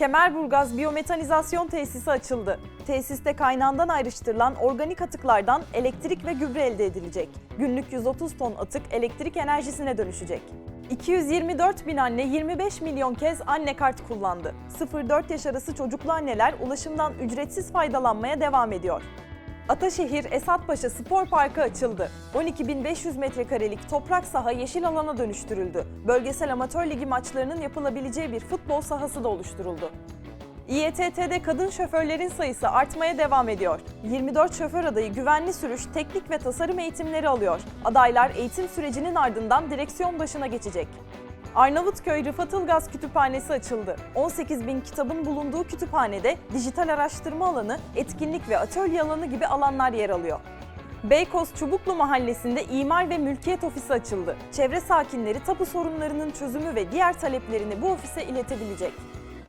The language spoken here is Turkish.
Kemerburgaz Biyometanizasyon Tesisi açıldı. Tesiste kaynağından ayrıştırılan organik atıklardan elektrik ve gübre elde edilecek. Günlük 130 ton atık elektrik enerjisine dönüşecek. 224 bin anne 25 milyon kez anne kart kullandı. 0-4 yaş arası çocuklu anneler ulaşımdan ücretsiz faydalanmaya devam ediyor. Ataşehir Esatpaşa Spor Parkı açıldı. 12.500 metrekarelik toprak saha yeşil alana dönüştürüldü. Bölgesel amatör ligi maçlarının yapılabileceği bir futbol sahası da oluşturuldu. İETT'de kadın şoförlerin sayısı artmaya devam ediyor. 24 şoför adayı güvenli sürüş, teknik ve tasarım eğitimleri alıyor. Adaylar eğitim sürecinin ardından direksiyon başına geçecek. Arnavutköy Rıfat Ilgaz Kütüphanesi açıldı. 18 bin kitabın bulunduğu kütüphanede dijital araştırma alanı, etkinlik ve atölye alanı gibi alanlar yer alıyor. Beykoz Çubuklu Mahallesi'nde imar ve mülkiyet ofisi açıldı. Çevre sakinleri tapu sorunlarının çözümü ve diğer taleplerini bu ofise iletebilecek.